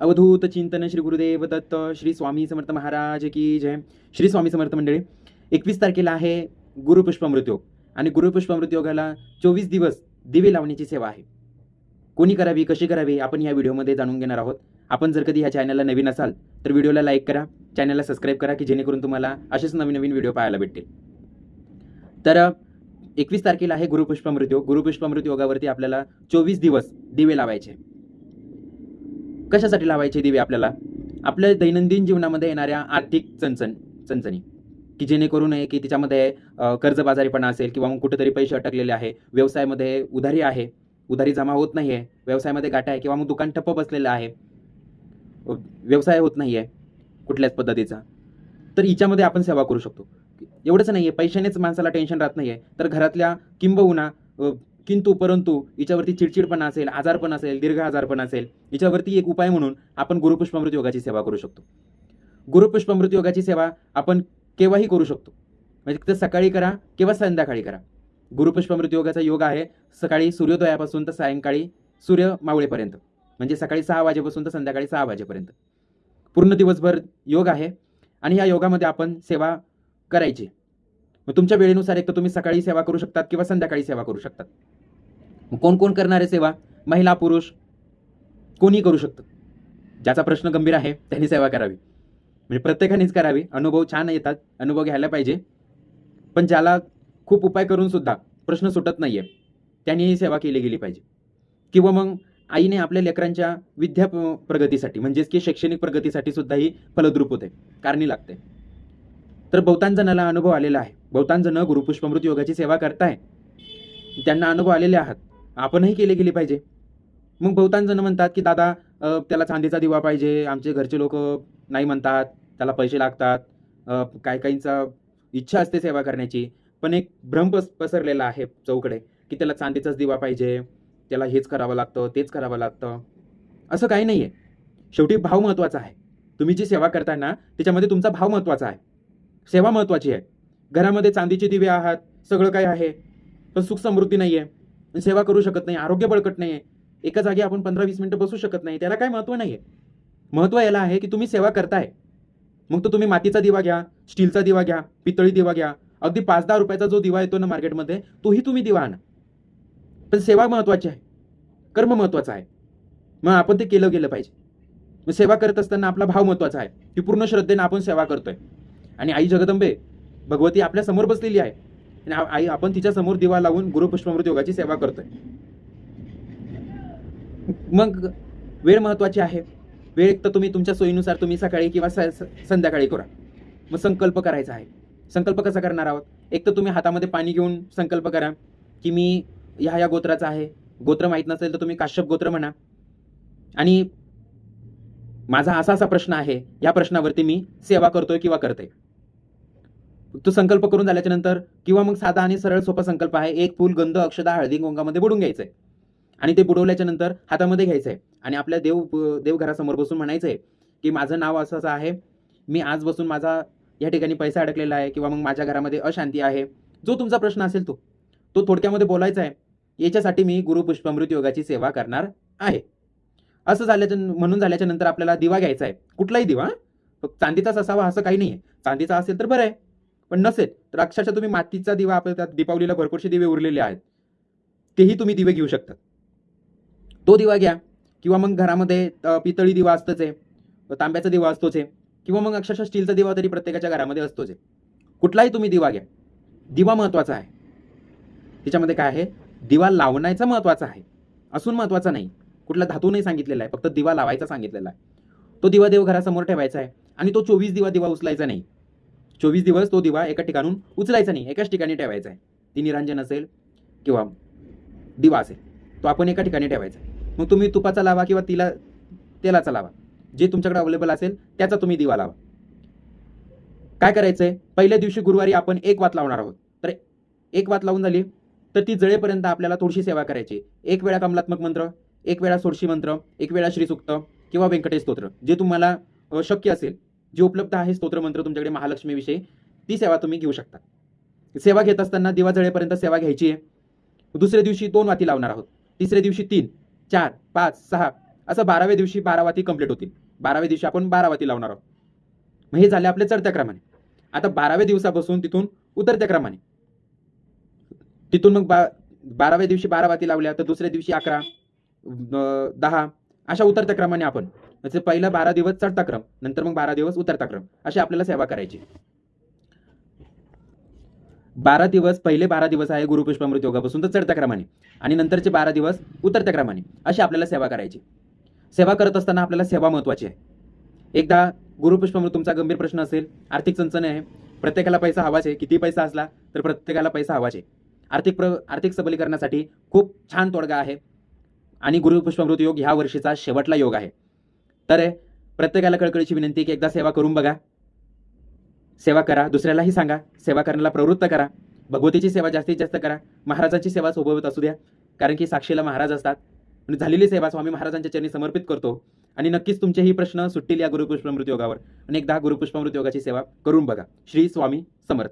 अवधूत चिंतन श्री गुरुदेव दत्त श्री स्वामी समर्थ महाराज की जय. श्री स्वामी समर्थ मंडळी एकवीस तारखेला आहे गुरुपुष्पमृत्योग आणि गुरुपुष्पमृत्योगाला चोवीस दिवस दिवे लावण्याची सेवा आहे. कोणी करावी कशी करावी आपण या व्हिडिओमध्ये जाणून घेणार आहोत. आपण जर कधी ह्या चॅनलला नवीन असाल तर व्हिडिओला लाईक करा चॅनलला सबस्क्राईब करा की जेणेकरून तुम्हाला असेच नवीन नवीन व्हिडिओ पाहायला भेटतील. तर एकवीस तारखेला आहे गुरुपुष्पमृत्योग गुरुपुष्पमृत्योगावरती योगावरती आपल्याला चोवीस दिवस दिवे लावायचे. कशासाठी लावायचे दिवे आपल्याला? आपल्या दैनंदिन जीवनामध्ये येणाऱ्या आर्थिक चणचण चणचणी. की जेणेकरून आहे की तिच्यामध्ये कर्जबाजारीपणा असेल किंवा मग कुठेतरी पैसे अटकलेले आहे व्यवसायामध्ये उधारी आहे उधारी जमा होत नाही आहे व्यवसायामध्ये गाठा आहे किंवा मग दुकान ठप्प बसलेलं आहे व्यवसाय होत नाही आहे कुठल्याच पद्धतीचा तर हिच्यामध्ये आपण सेवा करू शकतो. एवढंच नाही आहे पैशानेच माणसाला टेन्शन राहत नाही आहे तर घरातल्या किंबहुना किंतु परंतु हिच्यावरती चिडचिडपणा असेल आजारपण असेल दीर्घ आजारपण असेल हिच्यावरती एक उपाय म्हणून आपण गुरुपुष्पामृत योगाची सेवा करू शकतो. गुरुपुष्पामृत योगाची सेवा आपण केव्हाही करू शकतो. म्हणजे तर सकाळी करा किंवा संध्याकाळी करा. गुरुपुष्पामृत योगाचा योग आहे सकाळी सूर्योदयापासून तर सायंकाळी सूर्य मावळेपर्यंत. म्हणजे सकाळी सहा वाजेपासून तर संध्याकाळी सहा वाजेपर्यंत. पूर्ण दिवसभर योग आहे आणि या योगामध्ये आपण सेवा करायची. मग तुमच्या वेळेनुसार एक तर तुम्ही सकाळी सेवा करू शकतात किंवा संध्याकाळी सेवा करू शकतात. मग कोण कोण करणारे सेवा? महिला पुरुष कोणी करू शकतं. ज्याचा प्रश्न गंभीर आहे त्यांनी सेवा करावी. म्हणजे प्रत्येकानेच करावी. अनुभव छान येतात अनुभव घ्यायला पाहिजे. पण ज्याला खूप उपाय करून सुद्धा प्रश्न सुटत नाहीये त्यांनी ही सेवा केली गेली पाहिजे. किंवा मग आईने आपल्या लेकरांच्या विद्या प्रगतीसाठी म्हणजेच की शैक्षणिक प्रगतीसाठी सुद्धा ही फलद्रूप होते कारणी लागते. तर बहुतांश जणाला अनुभव आलेला आहे. बहुतांश जण गुरुपुष्पामृत योगाची सेवा करताय. त्यांना अनुभव आलेले आहात. आपणही केले गेले पाहिजे. मग बहुतांश जण म्हणतात की दादा त्याला चांदीचा दिवा पाहिजे. आमचे घरचे लोक नाही म्हणतात. त्याला पैसे लागतात. अ, काही काहींचा इच्छा असते सेवा करण्याची. पण एक भ्रम पस पसरलेला आहे चौकडे की त्याला चांदीचाच दिवा पाहिजे. त्याला हेच करावं लागतं तेच करावं लागतं. असं काही नाही आहे शेवटी भाव महत्त्वाचा आहे. तुम्ही जी सेवा करताना त्याच्यामध्ये तुमचा भाव महत्त्वाचा आहे. सेवा महत्त्वाची आहे. घरामध्ये चांदीचे दिवे आहात सगळं काय आहे पण सुख समृद्धी नाही आहे सेवा करू शकत नाही आरोग्य बळकट नाही आहे एका जागी आपण पंधरा वीस मिनटं बसू शकत नाही त्याला काय महत्त्व नाही आहे महत्त्व याला आहे की तुम्ही सेवा करताय. मग तो तुम्ही मातीचा दिवा घ्या स्टीलचा दिवा घ्या पितळी दिवा घ्या. अगदी पाच दहा रुपयाचा जो दिवा येतो ना मार्केटमध्ये तोही तुम्ही दिवा आणा. पण सेवा महत्त्वाची आहे. कर्म महत्त्वाचं आहे. मग आपण ते केलं गेलं पाहिजे. मग सेवा करत असताना आपला भाव महत्त्वाचा आहे. की पूर्ण श्रद्धेनं आपण सेवा करतोय. आणि आई जगदंबे भगवती आपल्यासमोर बसलेली आहे. आणि आई आपण तिच्या समोर दिवा लावून गुरुपुष्पामृत योगाची सेवा करतोय. मग वेळ महत्त्वाची आहे. वेळ एक तर तुम्ही तुमच्या सोयीनुसार तुम्ही सकाळी किंवा स- संध्याकाळी करा. मग संकल्प करायचा आहे. संकल्प कसा करणार आहोत? एक तर तुम्ही हातामध्ये पाणी घेऊन संकल्प करा की मी ह्या या गोत्राचा आहे. गोत्र माहीत नसेल तर तुम्ही काश्यप गोत्र म्हणा. आणि माझा असा असा प्रश्न आहे. या प्रश्नावरती मी सेवा करतोय किंवा करते तो संकल्प करून झाल्याच्यानंतर किंवा मग साधा आणि सरळ सोपा संकल्प आहे एक फूल गंध अक्षदा हळदी गोंगामध्ये बुडून घ्यायचंय आणि ते बुडवल्याच्या नंतर हातामध्ये घ्यायचंय आणि आपल्या देव देवघरासमोर बसून म्हणायचंय की माझं नाव असं असं आहे. मी आज बसून माझा या ठिकाणी पैसा अडकलेला आहे किंवा मग माझ्या घरामध्ये अशांती आहे. जो तुमचा प्रश्न असेल तो. तो थोडक्यामध्ये बोलायचा आहे याच्यासाठी मी गुरुपुष्पामृत योगाची सेवा करणार आहे. असं झाल्याच्या म्हणून झाल्याच्यानंतर आपल्याला दिवा घ्यायचा आहे. कुठलाही दिवा फक्त चांदीचाच असावा असं काही नाही आहे चांदीचा असेल तर बरं आहे. पण नसेल तर अक्षरशः तुम्ही मातीचा दिवा आपल्या त्यात दीपावलीला भरपूरसे दिवे उरलेले आहेत. तेही तुम्ही दिवे घेऊ शकता. तो दिवा घ्या किंवा मग घरामध्ये पितळी दिवा असतोच आहे तांब्याचा दिवा असतोच आहे किंवा मग अक्षरशः स्टीलचा दिवा तरी प्रत्येकाच्या घरामध्ये असतोच आहे. कुठलाही तुम्ही दिवा घ्या. दिवा महत्त्वाचा आहे. त्याच्यामध्ये काय आहे? दिवा लावण्याचा महत्त्वाचा आहे. असून महत्त्वाचा नाही. कुठला धातू नाही सांगितलेला आहे फक्त दिवा लावायचा सांगितलेला आहे. तो दिवा देव घरासमोर ठेवायचा आहे आणि तो चोवीस दिवा दिवा उचलायचा नाही. चोवीस दिवस तो दिवा एका ठिकाणून उचलायचा नाही एकाच ठिकाणी ठेवायचा आहे. ती निरांजन असेल किंवा दिवा असेल तो आपण एका ठिकाणी ठेवायचा आहे. मग तुम्ही तुपाचा लावा किंवा तिला तेलाचा लावा. जे तुमच्याकडे अवेलेबल असेल त्याचा तुम्ही दिवा लावा. काय करायचं आहे पहिल्या दिवशी गुरुवारी आपण एक वात लावणार आहोत. तर एक वात लावून झाली तर ती जळेपर्यंत आपल्याला थोडीशी सेवा करायची. एक वेळा कमलात्मक मंत्र एक वेळा सोडशी मंत्र एक वेळा श्रीसुक्त किंवा व्यंकटेश स्तोत्र जे तुम्हाला शक्य असेल. जे उपलब्ध आहे स्तोत्रमंत्र तुमच्याकडे महालक्ष्मीविषयी ती सेवा तुम्ही घेऊ शकता. सेवा घेत असताना दिवा जळेपर्यंत सेवा घ्यायची आहे. दुसऱ्या दिवशी दोन वाती लावणार आहोत. तिसऱ्या दिवशी तीन चार पाच सहा असं बाराव्या दिवशी बारा वाती कंप्लीट होतील. बाराव्या दिवशी आपण बारा वाती लावणार आहोत. मग हे झाले आपल्या चढत्या क्रमाने. आता बाराव्या दिवसापासून तिथून उतरत्या क्रमाने. तिथून मग बा बाराव्या दिवशी बारा वाती लावल्या तर दुसऱ्या दिवशी अकरा दहा अशा उतरत्या क्रमाने आपण म्हणजे पहिला बारा दिवस चढता क्रम नंतर मग बारा दिवस उतरता क्रम अशी आपल्याला सेवा करायची. बारा दिवस पहिले बारा दिवस आहे गुरुपुष्पामृत योगापासून तर चढत्या क्रमाने आणि नंतरचे बारा दिवस उतरत्या क्रमाने अशी आपल्याला सेवा करायची. सेवा करत असताना आपल्याला सेवा महत्वाची आहे. एकदा गुरुपुष्पामृत तुमचा गंभीर प्रश्न असेल आर्थिक चंचण आहे प्रत्येकाला पैसा हवाच आहे किती पैसा असला तर प्रत्येकाला पैसा हवाच आहे. आर्थिक प्र आर्थिक सबलीकरणासाठी खूप छान तोडगा आहे आणि गुरुपुष्पामृत योग ह्या वर्षीचा शेवटला योग आहे. तर प्रत्येकाला कळकळीची विनंती की एकदा सेवा करून बघा. सेवा करा. दुसऱ्यालाही सांगा. सेवा करण्याला प्रवृत्त करा. भगवतीची सेवा जास्तीत जास्त करा. महाराजांची सेवा सोबत असू द्या. कारण की साक्षीला महाराज असतात. म्हणजे झालेली सेवा स्वामी महाराजांच्या चरणी समर्पित करतो. आणि नक्कीच तुमचेही प्रश्न सुटतील या गुरुपुष्पमृत योगावर. आणि एकदा गुरुपुष्पमृत योगाची सेवा करून बघा. श्री स्वामी समर्थ.